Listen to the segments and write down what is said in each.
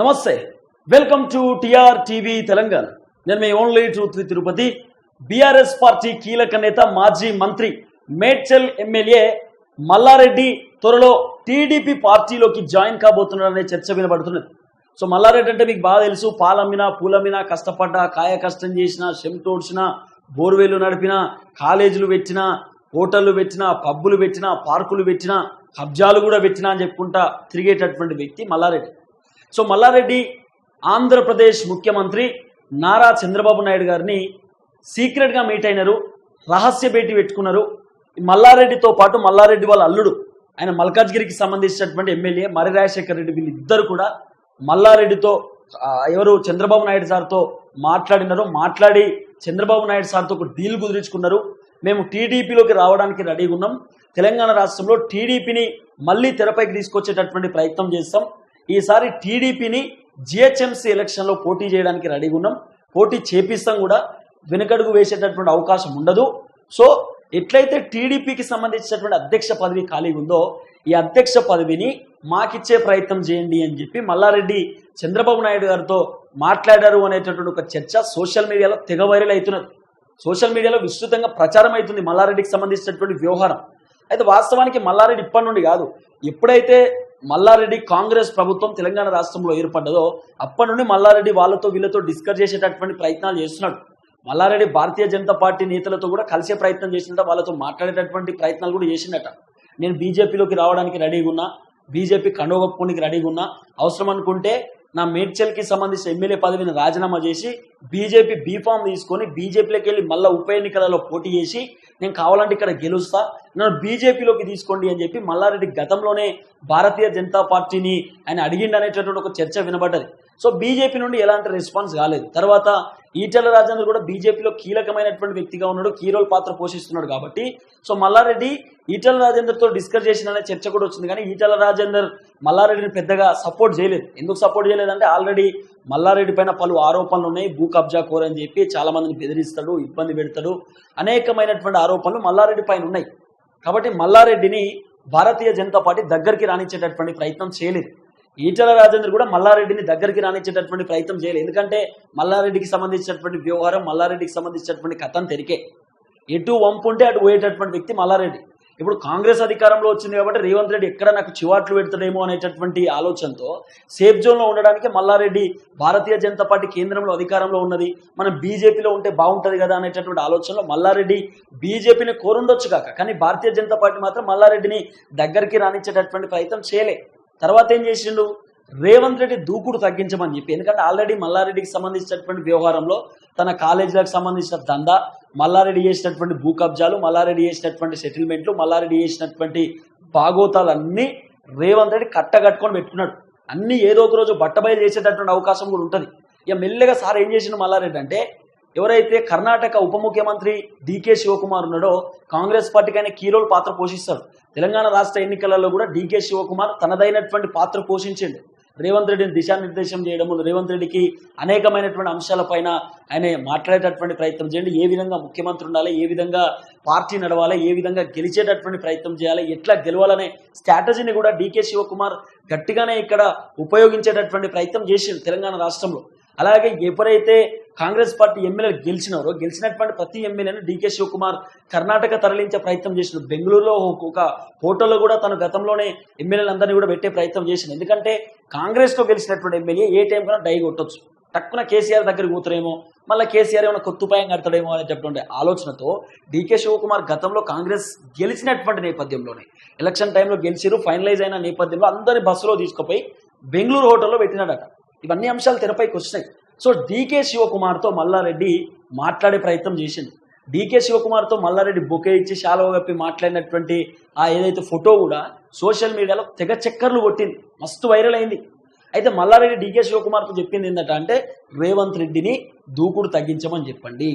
నమస్తే. Welcome to TR TV Telangana నేను మీ only truth Tirupati BRS party కీలక నేత మాజీ మంత్రి మేడ్చల్ ఎమ్మెల్యే మల్లారెడ్డి త్వరలో టీడీపీ పార్టీలోకి జాయిన్ కాబోతున్నారనే చర్చ వినబడుతున్నది. సో మల్లారెడ్డి అంటే మీకు బాగా తెలుసు పాలమ్మినా పూలమ్మినా కష్టపడ్డా కాయ కష్టం చేసిన షెమ్టోడ్చిన బోర్వేలు నడిపిన కాలేజీలు పెట్టిన హోటళ్ళు పెట్టిన పబ్బులు పెట్టిన పార్కులు పెట్టిన కబ్జాలు కూడా పెట్టినా అని చెప్పుకుంటా తిరిగేటటువంటి వ్యక్తి మల్లారెడ్డి. సో మల్లారెడ్డి ఆంధ్రప్రదేశ్ ముఖ్యమంత్రి నారా చంద్రబాబు నాయుడు గారిని సీక్రెట్గా మీట్ అయినారు రహస్య భేటీ పెట్టుకున్నారు. ఈ మల్లారెడ్డితో పాటు మల్లారెడ్డి వాళ్ళ అల్లుడు ఆయన మల్కాజ్గిరికి సంబంధించినటువంటి ఎమ్మెల్యే మర్రి రాజశేఖర్ రెడ్డి వీళ్ళిద్దరు కూడా మల్లారెడ్డితో ఎవరు చంద్రబాబు నాయుడు సార్తో మాట్లాడినారు మాట్లాడి చంద్రబాబు నాయుడు సార్తో ఒక డీల్ కుదిరించుకున్నారు. మేము టీడీపీలోకి రావడానికి రెడీగా ఉన్నాం. తెలంగాణ రాష్ట్రంలో టీడీపీని మళ్ళీ తెరపైకి తీసుకొచ్చేటటువంటి ప్రయత్నం చేస్తాం. ఈసారి టీడీపీని జిహెచ్ఎంసీ ఎలక్షన్లో పోటీ చేయడానికి రెడీగా ఉన్నాం. పోటీ చేపిస్తాం కూడా. వెనుకడుగు వేసేటటువంటి అవకాశం ఉండదు. సో ఎట్లయితే టీడీపీకి సంబంధించినటువంటి అధ్యక్ష పదవి ఖాళీగా ఉందో ఈ అధ్యక్ష పదవిని మాకిచ్చే ప్రయత్నం చేయండి అని చెప్పి మల్లారెడ్డి చంద్రబాబు నాయుడు గారితో మాట్లాడారు అనేటటువంటి ఒక చర్చ సోషల్ మీడియాలో తెగ వైరల్ అవుతున్నది. సోషల్ మీడియాలో విస్తృతంగా ప్రచారం అవుతుంది మల్లారెడ్డికి సంబంధించినటువంటి వ్యవహారం. అయితే వాస్తవానికి మల్లారెడ్డి ఇప్పటి నుండి కాదు. ఎప్పుడైతే మల్లారెడ్డి కాంగ్రెస్ ప్రభుత్వం తెలంగాణ రాష్ట్రంలో ఏర్పడ్డదో అప్పటి నుండి మల్లారెడ్డి వాళ్ళతో వీళ్ళతో డిస్కస్ చేసేటటువంటి ప్రయత్నాలు చేస్తున్నాడు. మల్లారెడ్డి భారతీయ జనతా పార్టీ నేతలతో కూడా కలిసే ప్రయత్నం చేసిందట వాళ్ళతో మాట్లాడేటటువంటి ప్రయత్నాలు కూడా చేసిందట నేను బీజేపీలోకి రావడానికి రెడీగా ఉన్నా బీజేపీ కండోగప్పుకోనికి రెడీగా ఉన్నా అవసరం అనుకుంటే నా మేడ్చల్కి సంబంధించిన ఎమ్మెల్యే పదవిని రాజీనామా చేసి బీజేపీ బీఫామ్ తీసుకొని బీజేపీలోకి వెళ్ళి మళ్ళీ ఉప ఎన్నికలలో పోటీ చేసి నేను కావాలంటే ఇక్కడ గెలుస్తా. నన్ను బీజేపీలోకి తీసుకోండి అని చెప్పి మల్లారెడ్డి గతంలోనే భారతీయ జనతా పార్టీని ఆయన అడిగిండనేటటువంటి ఒక చర్చ వినబడ్డది. సో బీజేపీ నుండి ఎలాంటి రెస్పాన్స్ కాలేదు తర్వాత ఈటెల రాజేందర్ కూడా బీజేపీలో కీలకమైనటువంటి వ్యక్తిగా ఉన్నాడు. కీరోల్ పాత్ర పోషిస్తున్నాడు కాబట్టి. సో మల్లారెడ్డి ఈటెల రాజేందర్తో డిస్కస్ చేసిన చర్చ కూడా వచ్చింది. కానీ ఈటెల రాజేందర్ మల్లారెడ్డిని పెద్దగా సపోర్ట్ చేయలేదు. ఎందుకు సపోర్ట్ చేయలేదంటే ఆల్రెడీ మల్లారెడ్డి పైన పలు ఆరోపణలు ఉన్నాయి. భూ కబ్జా కోరని అని చెప్పి చాలా మందిని బెదిరిస్తాడు ఇబ్బంది పెడతాడు. అనేకమైనటువంటి ఆరోపణలు మల్లారెడ్డి పైన ఉన్నాయి. కాబట్టి మల్లారెడ్డిని భారతీయ జనతా పార్టీ దగ్గరికి రాణించేటటువంటి ప్రయత్నం చేయలేదు. ఈటల రాజేంద్ర కూడా మల్లారెడ్డిని దగ్గరికి రాణించేటటువంటి ప్రయత్నం చేయలేదు. ఎందుకంటే మల్లారెడ్డికి సంబంధించినటువంటి వ్యవహారం మల్లారెడ్డికి సంబంధించినటువంటి కథం తెరికే. ఎటు వంపు ఉంటే అటు పోయేటటువంటి వ్యక్తి మల్లారెడ్డి. ఇప్పుడు కాంగ్రెస్ అధికారంలో వచ్చింది కాబట్టి రేవంత్ రెడ్డి ఎక్కడ నాకు చివాట్లు పెడతాడేమో అనేటటువంటి ఆలోచనతో సేఫ్ జోన్లో ఉండడానికి మల్లారెడ్డి భారతీయ జనతా పార్టీ కేంద్రంలో అధికారంలో ఉన్నది. మనం బీజేపీలో ఉంటే బాగుంటుంది కదా అనేటటువంటి ఆలోచనలో మల్లారెడ్డి బీజేపీని కోరుండొచ్చు కాక. కానీ భారతీయ జనతా పార్టీ మాత్రం మల్లారెడ్డిని దగ్గరికి రాణించేటటువంటి ప్రయత్నం చేయలే. తర్వాత ఏం చేసిండు? రేవంత్ రెడ్డి దూకుడు తగ్గించమని చెప్పి ఎందుకంటే ఆల్రెడీ మల్లారెడ్డికి సంబంధించినటువంటి వ్యవహారంలో తన కాలేజీలకు సంబంధించిన దందా మల్లారెడ్డి చేసినటువంటి భూ కబ్జాలు మల్లారెడ్డి చేసినటువంటి సెటిల్మెంట్లు మల్లారెడ్డి చేసినటువంటి బాగోతాలన్నీ రేవంత్ రెడ్డి కట్టగట్టుకొని పెట్టుకున్నాడు. అన్ని ఏదో ఒక రోజు బట్టబయలు చేసేటటువంటి అవకాశం కూడా ఉంటుంది. ఇక మెల్లగా సార్ ఏం చేసిండు మల్లారెడ్డి అంటే ఎవరైతే కర్ణాటక ఉప ముఖ్యమంత్రి డీకే శివకుమార్ ఉన్నాడో కాంగ్రెస్ పార్టీకి ఆయన కీరోల్ పాత్ర పోషిస్తాడు తెలంగాణ రాష్ట్ర ఎన్నికలలో కూడా డీకే శివకుమార్ తనదైనటువంటి పాత్ర పోషించిండు. రేవంత్ రెడ్డిని దిశానిర్దేశం చేయడము రేవంత్ రెడ్డికి అనేకమైనటువంటి అంశాలపైన ఆయన మాట్లాడేటటువంటి ప్రయత్నం చేయండి. ఏ విధంగా ముఖ్యమంత్రి ఉండాలి ఏ విధంగా పార్టీ నడవాలి ఏ విధంగా గెలిచేటటువంటి ప్రయత్నం చేయాలి ఎట్లా గెలవాలనే స్ట్రాటజీని కూడా డీకే శివకుమార్ గట్టిగానే ఇక్కడ ఉపయోగించేటటువంటి ప్రయత్నం చేసిండు తెలంగాణ రాష్ట్రంలో. అలాగే ఎప్పుడైతే కాంగ్రెస్ పార్టీ ఎమ్మెల్యేలు గెలిచినారో గెలిచినటువంటి ప్రతి ఎమ్మెల్యేను డీకే శివకుమార్ కర్ణాటక తరలించే ప్రయత్నం చేసిన బెంగళూరులో ఒక హోటల్లో కూడా తను గతంలోనే ఎమ్మెల్యేలందరినీ కూడా పెట్టే ప్రయత్నం చేసింది ఎందుకంటే కాంగ్రెస్లో గెలిచినటువంటి ఎమ్మెల్యే ఏ టైం కన్నా డై కొట్టొచ్చు. తక్కువ కేసీఆర్ దగ్గరికి కూతురేమో మళ్ళీ కేసీఆర్ ఏమైనా కొత్తుపాయం కడతాడేమో అనేటటువంటి ఆలోచనతో డీకే శివకుమార్ గతంలో కాంగ్రెస్ గెలిచినటువంటి నేపథ్యంలోనే ఎలక్షన్ టైంలో గెలిచిరు ఫైనలైజ్ అయిన నేపథ్యంలో అందరిని బస్సులో తీసుకుపోయి బెంగళూరు హోటల్లో పెట్టినాడట. ఇవన్నీ అంశాలు తెరపైకి వచ్చినాయి సో డీకే శివకుమార్తో మల్లారెడ్డి మాట్లాడే ప్రయత్నం చేసింది. డీకే శివకుమార్తో మల్లారెడ్డి బొకే ఇచ్చి శాలువ కప్పి మాట్లాడినటువంటి ఆ ఏదైతే ఫోటో కూడా సోషల్ మీడియాలో తెగ చక్కర్లు కొట్టింది. మస్తు వైరల్ అయింది. అయితే మల్లారెడ్డి డీకే శివకుమార్తో చెప్పింది ఏంటంటే అంటే రేవంత్ రెడ్డిని దూకుడు తగ్గించమని చెప్పండి.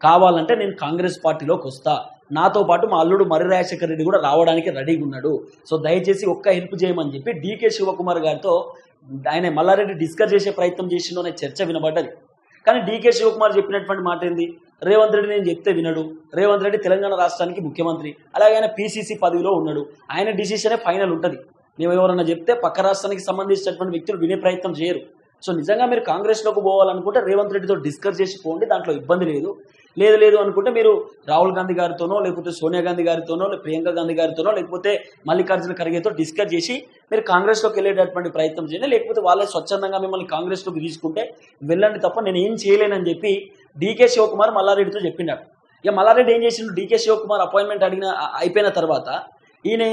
కావాలంటే నేను కాంగ్రెస్ పార్టీలోకి వస్తా. నాతో పాటు మా అల్లుడు మర్రి రాజశేఖర రెడ్డి కూడా రావడానికి రెడీగా ఉన్నాడు. సో దయచేసి ఒక్క హెల్ప్ చేయమని చెప్పి డీకే శివకుమార్ గారితో ఆయన మల్లారెడ్డి డిస్కస్ చేసే ప్రయత్నం చేసిండు అనే చర్చ వినబడ్డది. కానీ డీకే శివకుమార్ చెప్పినటువంటి మాట ఏంది? రేవంత్ రెడ్డి నేను చెప్తే వినడు. రేవంత్ రెడ్డి తెలంగాణ రాష్ట్రానికి ముఖ్యమంత్రి. అలాగే ఆయన పీసీసీ పదవిలో ఉన్నాడు. ఆయన డిసిషనే ఫైనల్ ఉంటుంది. మేము ఎవరన్నా చెప్తే పక్క రాష్ట్రానికి సంబంధించినటువంటి వ్యక్తులు వినే ప్రయత్నం చేయరు. సో నిజంగా మీరు కాంగ్రెస్లోకి పోవాలనుకుంటే రేవంత్ రెడ్డితో డిస్కస్ చేసి పోండి దాంట్లో ఇబ్బంది లేదు. లేదు లేదు అనుకుంటే మీరు రాహుల్ గాంధీ గారితోనో లేకపోతే సోనియా గాంధీ గారితోనో లేకపోతే ప్రియాంక గాంధీ గారితోనో లేకపోతే మల్లికార్జున ఖర్గేతో డిస్కస్ చేసి మీరు కాంగ్రెస్లోకి వెళ్ళేటటువంటి ప్రయత్నం చేయండి. లేకపోతే వాళ్ళే స్వచ్ఛందంగా మిమ్మల్ని కాంగ్రెస్లోకి తీసుకుంటే వెళ్ళండి తప్ప నేను ఏం చేయలేనని చెప్పి డీకే శివకుమార్ మల్లారెడ్డితో చెప్పినాడు ఇక మల్లారెడ్డి ఏం చేసిండు? డీకే శివకుమార్ అపాయింట్మెంట్ అడిగిన అయిపోయిన తర్వాత ఈయన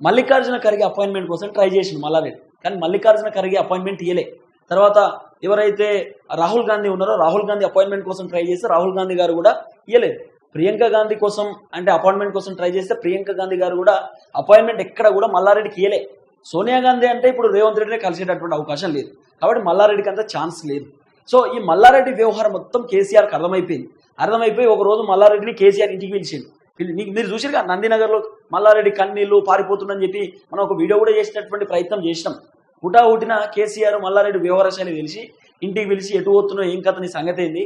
మల్లికార్జున ఖర్గే అపాయింట్మెంట్ కోసం ట్రై చేసిండు మల్లారెడ్డి. కానీ మల్లికార్జున ఖర్గే అపాయింట్మెంట్ ఇయ్యలే. తర్వాత ఎవరైతే రాహుల్ గాంధీ ఉన్నారో రాహుల్ గాంధీ అపాయింట్మెంట్ కోసం ట్రై చేస్తే రాహుల్ గాంధీ గారు కూడా ఇయ్యలేదు. ప్రియాంక గాంధీ కోసం అంటే అపాయింట్మెంట్ కోసం ట్రై చేస్తే ప్రియాంక గాంధీ గారు కూడా అపాయింట్మెంట్ ఎక్కడ కూడా మల్లారెడ్డికి ఇయ్యలే. సోనియా గాంధీ అంటే ఇప్పుడు రేవంత్ రెడ్డిని కలిసేటటువంటి అవకాశం లేదు. కాబట్టి మల్లారెడ్డికి అంత ఛాన్స్ లేదు. సో ఈ మల్లారెడ్డి వ్యవహారం మొత్తం కేసీఆర్కి అర్థమైపోయింది. అర్థమైపోయి ఒక రోజు మల్లారెడ్డిని కేసీఆర్ ఇంటికి పిలిచింది మీకు మీరు చూసారు నందినగర్లో మల్లారెడ్డి కన్నీళ్ళు పారిపోతుందని చెప్పి మనం ఒక వీడియో కూడా చేసినటువంటి ప్రయత్నం చేసినాం. హుటా హుటిన కేసీఆర్ మల్లారెడ్డి వ్యవహారశాలి తెలిసి ఇంటికి పిలిచి ఎటు పోతున్నావు ఏం కథ నీ సంగతి ఏంది?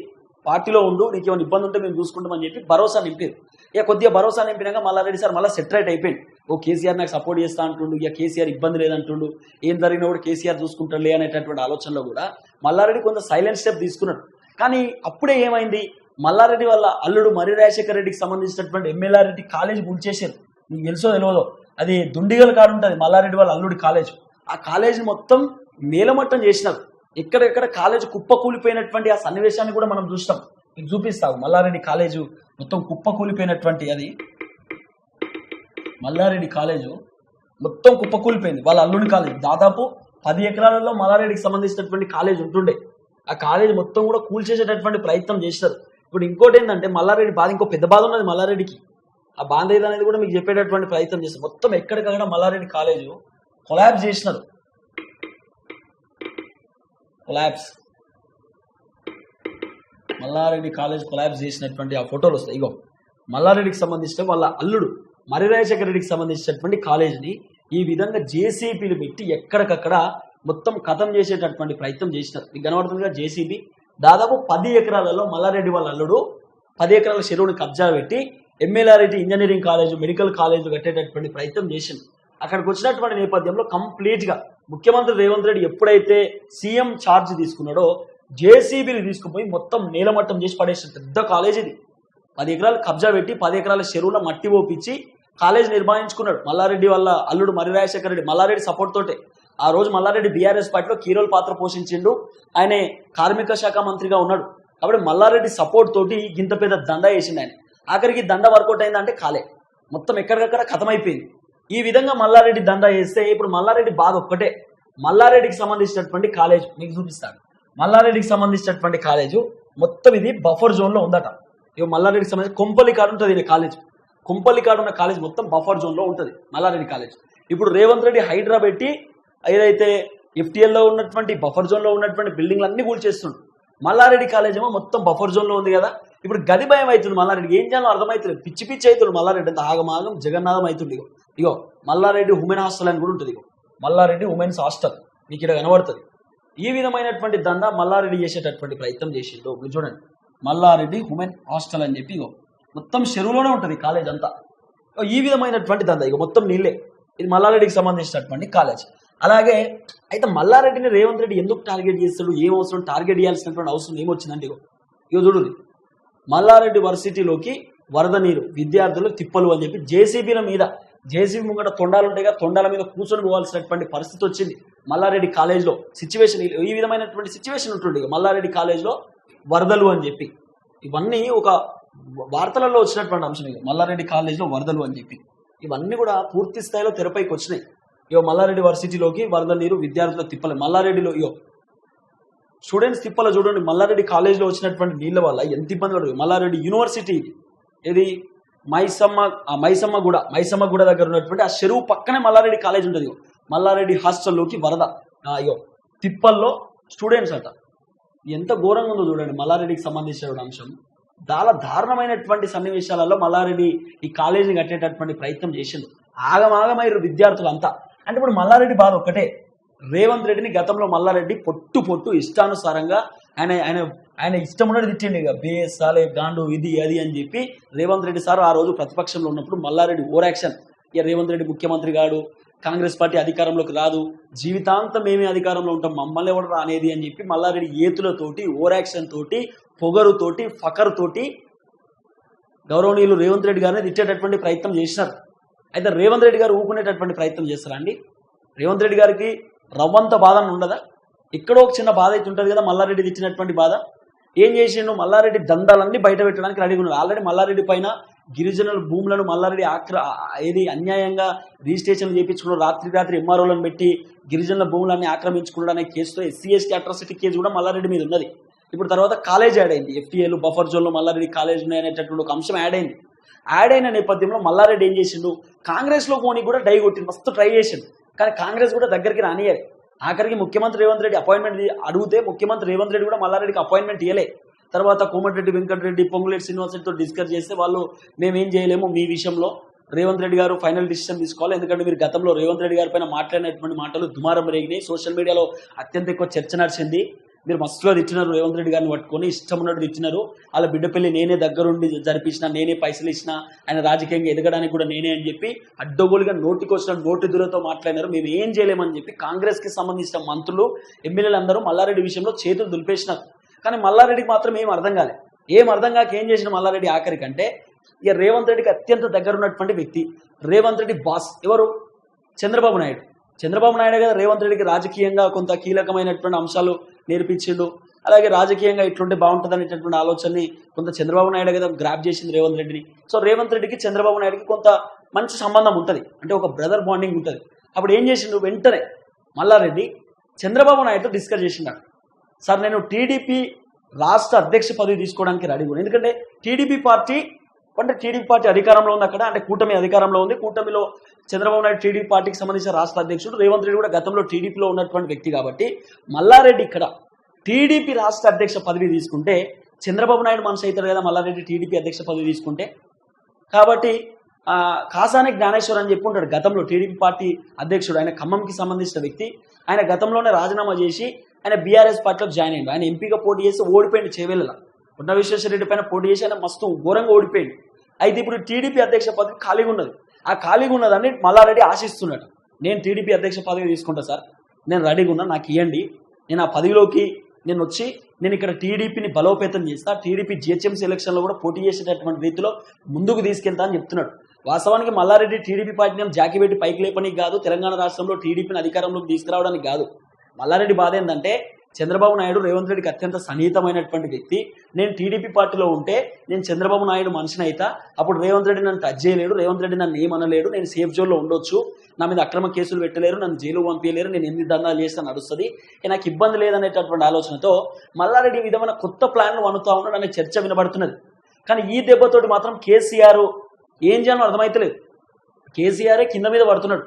పార్టీలో ఉండు నీకు ఏమైనా ఇబ్బంది ఉంటే మేము చూసుకుంటామని చెప్పి భరోసా నింపారు. ఇక కొద్దిగా భరోసా నింపినాక మల్లారెడ్డి సార్ మళ్ళీ సెటరేట్ అయిపోయింది ఓ కేసీఆర్ నాకు సపోర్ట్ చేస్తా అంటుండు ఇక కేసీఆర్ ఇబ్బంది లేదంటుండు. ఏం జరిగినా కూడా కేసీఆర్ చూసుకుంటాడులే అనేటటువంటి ఆలోచనలో కూడా మల్లారెడ్డి కొంత సైలెంట్ స్టెప్ తీసుకున్నాడు. కానీ అప్పుడే ఏమైంది? మల్లారెడ్డి వల్ల అల్లుడు మరి రాజశేఖర రెడ్డికి సంబంధించినటువంటి ఎమ్మెల్యేరెడ్డి కాలేజ్ చేశారు. నీకు తెలుసో తెలియదో అది దుండిగలు కాడు ఉంటుంది మల్లారెడ్డి వాళ్ళ అల్లుడి కాలేజ్. ఆ కాలేజ్ మొత్తం నేలమట్టం చేసినారు. ఎక్కడెక్కడ కాలేజ్ కుప్ప కూలిపోయినటువంటి ఆ సన్నివేశాన్ని కూడా మనం చూస్తాం మీకు చూపిస్తావు. మల్లారెడ్డి కాలేజు మొత్తం కుప్ప కూలిపోయినటువంటి అది. మల్లారెడ్డి కాలేజు మొత్తం కుప్ప కూలిపోయింది వాళ్ళ అల్లుడి కాలేజ్. దాదాపు పది ఎకరాలలో మల్లారెడ్డికి సంబంధించినటువంటి కాలేజ్ ఉంటుండే. ఆ కాలేజ్ మొత్తం కూడా కూల్చేసేటటువంటి ప్రయత్నం చేశారు ఇప్పుడు ఇంకోటి ఏంటంటే మల్లారెడ్డి బాధ ఇంకో పెద్ద బాధ ఉన్నది మల్లారెడ్డికి. ఆ బాధ ఏదనేది కూడా మీకు చెప్పేటటువంటి ప్రయత్నం చేస్తారు. మొత్తం ఎక్కడికక్కడ మల్లారెడ్డి కాలేజు కొలాబ్స్ చేసినారు. కొలాబ్స్. మల్లారెడ్డి కాలేజ్ కొలాబ్స్ చేసినటువంటి ఆ ఫోటోలు వస్తాయి. ఇగో మల్లారెడ్డికి సంబంధించిన వాళ్ళ అల్లుడు మరి రాజశేఖర రెడ్డికి సంబంధించినటువంటి కాలేజీని ఈ విధంగా జేసీబీలు పెట్టి ఎక్కడికక్కడ మొత్తం కథం చేసేటటువంటి ప్రయత్నం చేసినారు. మీకు కనబడుతుందిగా జేసీబీ? దాదాపు పది ఎకరాలలో మల్లారెడ్డి వాళ్ళ అల్లుడు పది ఎకరాల చెరువుని కబ్జా పెట్టి ఎమ్మెల్యారెడ్డి ఇంజనీరింగ్ కాలేజ్ మెడికల్ కాలేజ్ కట్టేటటువంటి ప్రయత్నం చేసింది అక్కడికి వచ్చినటువంటి నేపథ్యంలో కంప్లీట్గా ముఖ్యమంత్రి రేవంత్ రెడ్డి ఎప్పుడైతే సీఎం ఛార్జ్ తీసుకున్నాడో జేసీబీని తీసుకుపోయి మొత్తం నేలమట్టం చేసి పడేసిన పెద్ద కాలేజ్ ఇది. పది ఎకరాలు కబ్జా పెట్టి పది ఎకరాల చెరువులో మట్టి పోపించి కాలేజ్ నిర్మాణించుకున్నాడు. మల్లారెడ్డి వల్ల అల్లుడు మరి రాజశేఖర రెడ్డి మల్లారెడ్డి సపోర్ట్ తోటే. ఆ రోజు మల్లారెడ్డి బీఆర్ఎస్ పార్టీలో కీరోల్ పాత్ర పోషించిండు. ఆయన కార్మిక శాఖ మంత్రిగా ఉన్నాడు. కాబట్టి మల్లారెడ్డి సపోర్ట్ తోటి ఇంత పెద్ద దండ వేసిండు ఆయన. ఆఖరికి దండ వర్కౌట్ అయిందంటే కాలే. మొత్తం ఎక్కడికక్కడ కథమైపోయింది. ఈ విధంగా మల్లారెడ్డి దండ వేస్తే ఇప్పుడు మల్లారెడ్డి బాధ ఒక్కటే. మల్లారెడ్డికి సంబంధించినటువంటి కాలేజ్ మీకు చూపిస్తాను. మల్లారెడ్డికి సంబంధించినటువంటి కాలేజు మొత్తం ఇది బఫర్ జోన్లో ఉందట. ఇవి మల్లారెడ్డికి సంబంధించి కొంపల్లి కాడు ఉంటుంది ఇది కాలేజ్. కొంపల్లి కాడు ఉన్న కాలేజ్ మొత్తం బఫర్ జోన్లో ఉంటుంది మల్లారెడ్డి కాలేజ్. ఇప్పుడు రేవంత్ రెడ్డి హైడ్రా పెట్టి ఏదైతే ఎఫ్టీఎల్లో లో ఉన్నటువంటి బఫర్ జోన్లో ఉన్నటువంటి బిల్డింగ్లు అన్ని కూల్చేస్తుండ్రు మల్లారెడ్డి కాలేజ్ ఏమో మొత్తం బఫర్ జోన్లో ఉంది కదా. ఇప్పుడు గది భయం అవుతుంది మల్లారెడ్డి ఏం చేయాలో అర్థమవుతుంది పిచ్చి పిచ్చి అవుతుంది మల్లారెడ్డి. అంత ఆగమాగం జగన్నాథం అవుతుంది ఇగో మల్లారెడ్డి ఉమెన్ హాస్టల్ అని కూడా ఉంటుంది ఇగో. Mallareddy women's hostel. మీకు ఇక్కడ కనబడుతుంది. ఈ విధమైనటువంటి దందా మల్లారెడ్డి చేసేటటువంటి ప్రయత్నం చేసిండు. మీరు చూడండి. మల్లారెడ్డి ఉమెన్ హాస్టల్ అని చెప్పి ఇగో మొత్తం చెరువులోనే ఉంటుంది కాలేజ్ అంతా. ఈ విధమైనటువంటి దందా ఇక మొత్తం నీళ్ళే. ఇది మల్లారెడ్డికి సంబంధించినటువంటి కాలేజ్. అలాగే అయితే మల్లారెడ్డిని రేవంత్ రెడ్డి ఎందుకు టార్గెట్ చేస్తాడు? ఏం అవసరం? టార్గెట్ చేయాల్సినటువంటి అవసరం ఏమొచ్చిందండి ఇగో ఇగో చూడు మల్లారెడ్డి వర్సిటీలోకి వరద నీరు విద్యార్థులు తిప్పలు అని చెప్పి జేసీబీల మీద జేసీబీ ముంగట తొండాలు ఉంటాయిగా తొండాల మీద కూర్చొని పోవాల్సినటువంటి పరిస్థితి వచ్చింది. మల్లారెడ్డి కాలేజ్లో సిచ్యువేషన్ ఈ విధమైనటువంటి సిచ్యువేషన్ ఉంటుండే ఇక. మల్లారెడ్డి కాలేజ్లో వరదలు అని చెప్పి. ఇవన్నీ ఒక వార్తలలో వచ్చినటువంటి అంశం ఇక మల్లారెడ్డి కాలేజ్లో వరదలు అని చెప్పి. ఇవన్నీ కూడా పూర్తి స్థాయిలో తెరపైకి వచ్చినాయి. ఇగో మల్లారెడ్డి వర్సిటీలోకి వరద నీరు విద్యార్థుల తిప్పలే మల్లారెడ్డిలో ఇగో స్టూడెంట్స్ తిప్పల చూడండి. మల్లారెడ్డి కాలేజ్లో వచ్చినటువంటి నీళ్ళ వల్ల ఎంత ఇబ్బంది పడుతుంది మల్లారెడ్డి యూనివర్సిటీ ఇది. మైసమ్మ ఆ మైసమ్మ గూడ మైసమ్మ గూడ దగ్గర ఉన్నటువంటి ఆ చెరువు పక్కనే మల్లారెడ్డి కాలేజ్ ఉంటుంది మల్లారెడ్డి హాస్టల్లోకి వరద. అయ్యో తిప్పల్లో స్టూడెంట్స్ అట. ఎంత ఘోరంగా ఉందో చూడండి మల్లారెడ్డికి సంబంధించిన అంశం. చాలా దారుణమైనటువంటి సన్నివేశాలలో మల్లారెడ్డి ఈ కాలేజీని కట్టేటటువంటి ప్రయత్నం చేసిండు. ఆగమాగమైరు విద్యార్థులంతా. అంటే ఇప్పుడు మల్లారెడ్డి బాధ ఒక్కటే. రేవంత్ రెడ్డిని గతంలో మల్లారెడ్డి పొట్టు పొట్టు ఇష్టానుసారంగా ఆయన ఆయన ఆయన ఇష్టం ఉన్నది తిట్టిండు ఇక. బేస్ గాండు ఇది అది అని చెప్పి రేవంత్ రెడ్డి సార్ ఆ రోజు ప్రతిపక్షంలో ఉన్నప్పుడు మల్లారెడ్డి ఓవర్ యాక్షన్. ఇక రేవంత్ రెడ్డి ముఖ్యమంత్రి గాడు కాంగ్రెస్ పార్టీ అధికారంలోకి రాదు జీవితాంతం మేమే అధికారంలో ఉంటాం మమ్మల్ని ఎవరు రానేది అని చెప్పి మల్లారెడ్డి ఏతులతోటి ఓరాక్షన్ తోటి పొగరుతోటి ఫకరుతోటి గౌరవనీయులు రేవంత్ రెడ్డి గారిని తిట్టేటటువంటి ప్రయత్నం చేసినారు. అయితే రేవంత్ రెడ్డి గారు ఊపుకునేటటువంటి ప్రయత్నం చేస్తారా అండి? రేవంత్ రెడ్డి గారికి రవ్వంత బాధ అని ఉండదా? ఎక్కడో ఒక చిన్న బాధ అయితే ఉంటుంది కదా మల్లారెడ్డి తిట్టినటువంటి బాధ. ఏం చేసిండు? మల్లారెడ్డి దందాలన్నీ బయట పెట్టడానికి రెడీగా ఉన్నారు ఆల్రెడీ మల్లారెడ్డి పైన గిరిజనుల భూములను మల్లారెడ్డి ఆక్ర ఏది అన్యాయంగా రిజిస్ట్రేషన్ చేయించుకున్నారు రాత్రి రాత్రి ఎంఆర్ఓలను పెట్టి గిరిజనుల భూములన్నీ ఆక్రమించుకున్నాడు అనే కేసుతో ఎస్సీ ఎస్టీ అట్రాసిటీ కేసు కూడా మల్లారెడ్డి మీద ఉన్నది. ఇప్పుడు తర్వాత కాలేజ్ యాడ్ అయింది. ఎఫ్టీఏలు బఫర్ జోన్లో మల్లారెడ్డి కాలేజ్ ఉన్నాయనేటటువంటి ఒక అంశం యాడ్ అయింది. యాడ్ అయిన నేపథ్యంలో మల్లారెడ్డి ఏం చేసిండు? కాంగ్రెస్లో పోనీ కూడా డై కొట్టిండు. మస్తు ట్రై చేసిండు. కానీ కాంగ్రెస్ కూడా దగ్గరికి రానియాలి ఆఖరికి ముఖ్యమంత్రి రేవంత్ రెడ్డి అపాయింట్మెంట్ అడిగితే ముఖ్యమంత్రి రేవంత్ రెడ్డి కూడా మల్లారెడ్డికి అపాయింట్మెంట్ ఇవ్వలే తర్వాత కోమటిరెడ్డి వెంకటరెడ్డి పొంగులేటి శ్రీనివాసరెడ్డితో డిస్కస్ చేస్తే వాళ్ళు మేమేం చేయలేము మీ విషయంలో. రేవంత్ రెడ్డి గారు ఫైనల్ డిసిషన్ తీసుకోవాలి. ఎందుకంటే మీరు గతంలో రేవంత్ రెడ్డి గారి పైన మాట్లాడినటువంటి మాటలు దుమారం రేగినాయి. సోషల్ మీడియాలో అత్యంత ఎక్కువ చర్చ నడిచింది. మీరు మస్తుగా తిట్టినారు రేవంత్ రెడ్డి గారిని పట్టుకొని ఇష్టం ఉన్నట్టు తిట్టినారు వాళ్ళ బిడ్డ పెళ్ళి నేనే దగ్గరుండి జరిపించిన నేనే పైసలు ఇచ్చిన ఆయన రాజకీయంగా ఎదగడానికి కూడా నేనే అని చెప్పి అడ్డగోలుగా నోటికొచ్చిన నోటి దూరతో మాట్లాడినారు. మేము ఏం చేయలేమని చెప్పి కాంగ్రెస్కి సంబంధించిన మంత్రులు ఎమ్మెల్యేలు అందరూ మల్లారెడ్డి విషయంలో చేతులు దులిపేసినారు. కానీ మల్లారెడ్డికి మాత్రం ఏం అర్థం కాలే. ఏం అర్థం కాక ఏం చేసిన మల్లారెడ్డి ఆఖరికంటే ఇక రేవంత్ రెడ్డికి అత్యంత దగ్గర ఉన్నటువంటి వ్యక్తి రేవంత్ రెడ్డి బాస్ ఎవరు? చంద్రబాబు నాయుడు. చంద్రబాబు నాయుడు గారు రేవంత్ రెడ్డికి రాజకీయంగా కొంత కీలకమైనటువంటి అంశాలు నేర్పించిండు. అలాగే రాజకీయంగా ఇట్లుంటే బాగుంటుంది అనేటటువంటి ఆలోచనని కొంత చంద్రబాబు నాయుడు కదా గ్రాప్ చేసింది రేవంత్ రెడ్డిని. సో రేవంత్ రెడ్డికి చంద్రబాబు నాయుడుకి కొంత మంచి సంబంధం ఉంటుంది. అంటే ఒక బ్రదర్ బాండింగ్ ఉంటుంది. అప్పుడు ఏం చేసిండు? వెంటనే మల్లారెడ్డి చంద్రబాబు నాయుడుతో డిస్కస్ చేసిండు సార్ నేను టీడీపీ రాష్ట్ర అధ్యక్ష పదవి తీసుకోవడానికి రెడీ ఉన్నాను ఎందుకంటే టీడీపీ పార్టీ అంటే టీడీపీ పార్టీ అధికారంలో ఉంది అక్కడ అంటే కూటమి అధికారంలో ఉంది. కూటమిలో చంద్రబాబు నాయుడు టీడీపీ పార్టీకి సంబంధించిన రాష్ట్ర అధ్యక్షుడు రేవంత్ రెడ్డి కూడా గతంలో టీడీపీలో ఉన్నటువంటి వ్యక్తి కాబట్టి మల్లారెడ్డి ఇక్కడ టీడీపీ రాష్ట్ర అధ్యక్ష పదవి తీసుకుంటే చంద్రబాబు నాయుడు మనసు అవుతాడు కదా మల్లారెడ్డి టీడీపీ అధ్యక్ష పదవి తీసుకుంటే. కాబట్టి ఆ, కాసాని జ్ఞానేశ్వర్ అని చెప్పి ఉంటాడు గతంలో టీడీపీ పార్టీ అధ్యక్షుడు. ఆయన ఖమ్మంకి సంబంధించిన వ్యక్తి. ఆయన గతంలోనే రాజీనామా చేసి ఆయన బీఆర్ఎస్ పార్టీలో జాయిన్ అయ్యాడు. ఆయన ఎంపీగా పోటీ చేసి ఓడిపోయింది చేవేళ్ళ ఉన్న విశ్వేశ్వరరెడ్డి పైన పోటీ చేసి ఆయన మస్తు ఘోరంగా ఓడిపోయింది అయితే ఇప్పుడు టీడీపీ అధ్యక్ష పదవి ఖాళీగా ఉన్నది. ఆ ఖాళీగా ఉన్నదని మల్లారెడ్డి ఆశిస్తున్నాడు. నేను టీడీపీ అధ్యక్ష పదవి తీసుకుంటా సార్. నేను రెడీగా ఉన్నా నాకు ఇవ్వండి నేను ఆ పదవిలోకి నేను వచ్చి నేను ఇక్కడ టీడీపీని బలోపేతం చేస్తా టీడీపీ జిహెచ్ఎంసీ ఎలక్షన్లో కూడా పోటీ చేసేటటువంటి రీతిలో ముందుకు తీసుకెళ్తా అని చెప్తున్నాడు. వాస్తవానికి మల్లారెడ్డి టీడీపీ పార్టీని జాకి పెట్టి పైకి లేపనికి కాదు తెలంగాణ రాష్ట్రంలో టీడీపీని అధికారంలోకి తీసుకురావడానికి కాదు. మల్లారెడ్డి బాధ ఏంటంటే చంద్రబాబు నాయుడు రేవంత్ రెడ్డికి అత్యంత సన్నిహితమైనటువంటి వ్యక్తి. నేను టీడీపీ పార్టీలో ఉంటే నేను చంద్రబాబు నాయుడు మనిషిని అయితే అప్పుడు రేవంత్ రెడ్డి నన్ను టచ్ చేయలేడు రేవంత్ రెడ్డి నన్ను ఏమనలేడు నేను సేఫ్ జోన్లో ఉండొచ్చు. నా మీద అక్రమ కేసులు పెట్టలేరు నన్ను జైలు పంపించలేరు నేను ఎన్ని దందాలు చేస్తే నడుస్తుంది. నాకు ఇబ్బంది లేదనేటటువంటి ఆలోచనతో మల్లారెడ్డి ఈ విధమైన కొత్త ప్లాన్లు అనుతా ఉన్నాడు అనే చర్చ వినబడుతున్నది. కానీ ఈ దెబ్బతోటి మాత్రం కేసీఆర్ ఏం చేయాలో అర్థమైతలేదు. కేసీఆరే కింద మీద పడుతున్నాడు.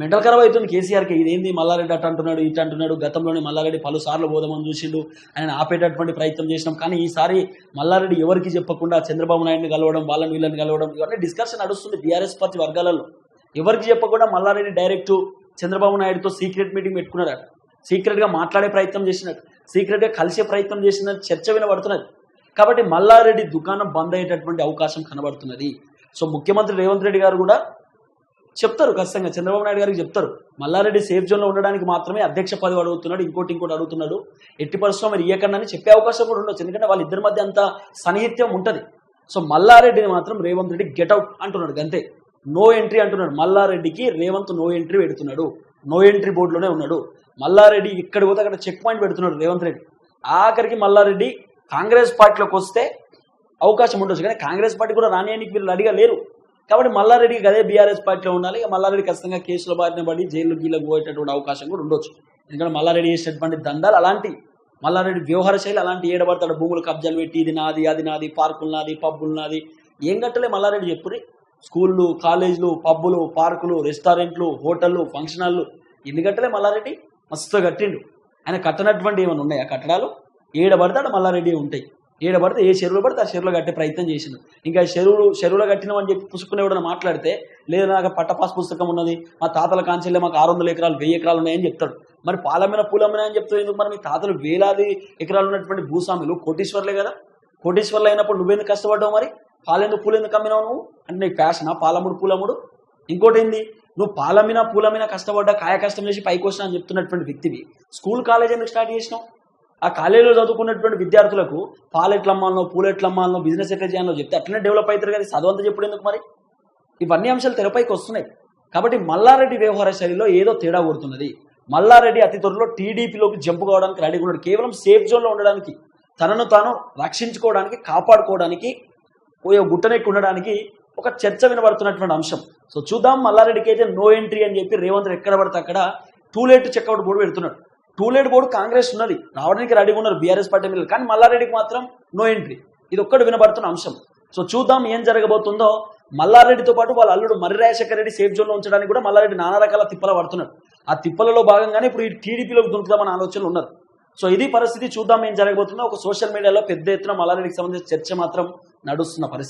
మెంటల్ ఖరాబ్ అవుతుంది కేసీఆర్కి. ఇదేంది మల్లారెడ్డి అట్ట అంటున్నాడు ఇటు అంటున్నాడు గతంలోనే మల్లారెడ్డి పలు సార్లు పోదామని చూసిండు ఆయన ఆపేటటువంటి ప్రయత్నం చేసినాం. కానీ ఈసారి మల్లారెడ్డి ఎవరికి చెప్పకుండా చంద్రబాబు నాయుడిని కలవడం వాళ్ళని వీళ్ళని కలవడం ఇవన్నీ డిస్కషన్ నడుస్తుంది బీఆర్ఎస్ పార్టీ వర్గాలలో. ఎవరికి చెప్పకుండా మల్లారెడ్డి డైరెక్ట్ చంద్రబాబు నాయుడుతో సీక్రెట్ మీటింగ్ పెట్టుకున్నాడు సీక్రెట్గా మాట్లాడే ప్రయత్నం చేసినట్టు సీక్రెట్గా కలిసే ప్రయత్నం చేసినట్టు చర్చ వినబడుతున్నది. కాబట్టి మల్లారెడ్డి దుకాణం బంద్ అయ్యేటటువంటి అవకాశం కనబడుతున్నది. సో ముఖ్యమంత్రి రేవంత్ రెడ్డి గారు కూడా చెప్తారు ఖచ్చితంగా. చంద్రబాబు నాయుడు గారికి చెప్తారు. మల్లారెడ్డి సేఫ్ జోన్లో ఉండడానికి మాత్రమే అధ్యక్ష పదవి అడుగుతున్నాడు ఇంకోటి ఇంకోటి అడుగుతున్నాడు. ఎట్టి పరిశ్రమ మీరు ఇయ్యకండి అని చెప్పే అవకాశం కూడా ఉండొచ్చు. ఎందుకంటే వాళ్ళిద్దరి మధ్య అంత సన్నిహిత్యం ఉంటుంది. సో మల్లారెడ్డిని మాత్రం రేవంత్ రెడ్డి గెట్ అవుట్ అంటున్నాడు. అంతే. నో ఎంట్రీ అంటున్నాడు. మల్లారెడ్డికి రేవంత్ నో ఎంట్రీ పెడుతున్నాడు. నో ఎంట్రీ బోర్డులోనే ఉన్నాడు. మల్లారెడ్డి ఇక్కడ పోతే అక్కడ చెక్ పాయింట్ పెడుతున్నాడు రేవంత్ రెడ్డి. ఆఖరికి మల్లారెడ్డి కాంగ్రెస్ పార్టీలోకి వస్తే అవకాశం ఉండొచ్చు. కానీ కాంగ్రెస్ పార్టీ కూడా రానియానికి వీళ్ళు అడిగలేరు లేరు. కాబట్టి మల్లారెడ్డి అదే బీఆర్ఎస్ పార్టీలో ఉండాలి. ఇక మల్లారెడ్డి ఖచ్చితంగా కేసుల బారిన పడి జైలు గీలకు పోయేటటువంటి అవకాశం కూడా ఉండొచ్చు. ఎందుకంటే మల్లారెడ్డి చేసేటటువంటి దండాలు అలాంటి మల్లారెడ్డి వ్యవహార శైలి అలాంటి ఏడబడతాడు. భూములు కబ్జాలు పెట్టి ఇది నాది అది నాది పార్కులు నాది పబ్బులు నాది. ఏం గట్టలే మల్లారెడ్డి చెప్పురి స్కూళ్ళు కాలేజీలు పబ్బులు పార్కులు రెస్టారెంట్లు హోటళ్ళు ఫంక్షన్ హాళ్ళు ఎన్ని గట్టలే మల్లారెడ్డి? మస్తు కట్టిండు. ఆయన కట్టనటువంటి ఏమైనా ఉన్నాయా కట్టడాలు? ఏడబడతాడు మల్లారెడ్డి ఉంటాయి ఏడ పడితే ఏ చెరువులో పడితే ఆ చెరువులో కట్టే ప్రయత్నం చేసిండు. ఇంకా చెరువులు చెరువులో కట్టినామని చెప్పి పుసుకునే మాట్లాడితే లేదు నాకు పట్టపాస్ పుస్తకం ఉన్నది మా తాతల కాంచెల్లో మాకు ఆరు వందల ఎకరాలు వెయ్యి ఎకరాలు ఉన్నాయని చెప్తాడు. మరి పాలమైన పూలమ్మినా అని చెప్తాడు ఎందుకు మరి? మీ తాతలు వేలాది ఎకరాలు ఉన్నటువంటి భూస్వాములు కోటీశ్వర్లే కదా. కోటీశ్వర్లు అయినప్పుడు నువ్వెందుకు కష్టపడ్డావు మరి? పాలెందుకు పూలెందుకు అమ్మినావు నువ్వు? అంటే నీకు ఫ్యాషనా పాలముడు పూలముడు ఇంకోటి ఏంది? నువ్వు పాలమిన పూలమిన కష్టపడ్డా కాయ కష్టం చేసి పైకి వచ్చినా అని చెప్తున్నటువంటి వ్యక్తివి. స్కూల్ కాలేజ్ ఎందుకు స్టార్ట్ చేసినావు? ఆ కాలేజీలో చదువుకున్నటువంటి విద్యార్థులకు పాలు ఎట్లా అమ్మాలనో పూలు ఎట్లా అమ్మాలనో బిజినెస్ ఎట్లా చేయాలో చెప్తే అట్లనే డెవలప్ అవుతారు కదా చదవంతా చెప్పుడు ఎందుకు మరి? ఇవన్నీ అంశాలు తెరపైకి వస్తున్నాయి. కాబట్టి మల్లారెడ్డి వ్యవహార శైలిలో ఏదో తేడా కొడుతున్నది మల్లారెడ్డి అతి త్వరలో టీడీపీలోకి జంప్ కావడానికి రెడీగా ఉన్నాడు. కేవలం సేఫ్ జోన్లో ఉండడానికి తనను తాను రక్షించుకోవడానికి కాపాడుకోవడానికి గుట్టనెక్కి ఉండడానికి ఒక చర్చ వినబడుతున్నటువంటి అంశం. సో చూద్దాం మల్లారెడ్డికి అయితే నో ఎంట్రీ అని చెప్పి రేవంత్ ఎక్కడ పడితే అక్కడ టూ లేట్ చెక్అవుట్ బోర్డు పెడుతున్నాడు. టూ లేట్ బోర్డు కాంగ్రెస్ ఉన్నది. రావడానికి రెడీగా ఉన్నారు బీఆర్ఎస్ పార్టీ మీద కానీ మల్లారెడ్డికి మాత్రం నో ఎంట్రీ ఇది ఒక్కటి వినబడుతున్న అంశం. సో చూద్దాం ఏం జరగబోతుందో. మల్లారెడ్డితో పాటు వాళ్ళ అల్లుడు మర్రి రాజశేఖర రెడ్డి సేఫ్ జోన్లో ఉంచడానికి కూడా మల్లారెడ్డి నానా రకాల తిప్పల పడుతున్నాడు ఆ తిప్పలలో భాగంగానే ఇప్పుడు ఈ టీడీపీలోకి దునుకుదామని ఆలోచనలు ఉన్నారు సో ఇది పరిస్థితి చూద్దాం ఏం జరగబోతుందో. ఒక సోషల్ మీడియాలో పెద్ద ఎత్తున మల్లారెడ్డికి సంబంధించిన చర్చ మాత్రం నడుస్తున్న పరిస్థితి.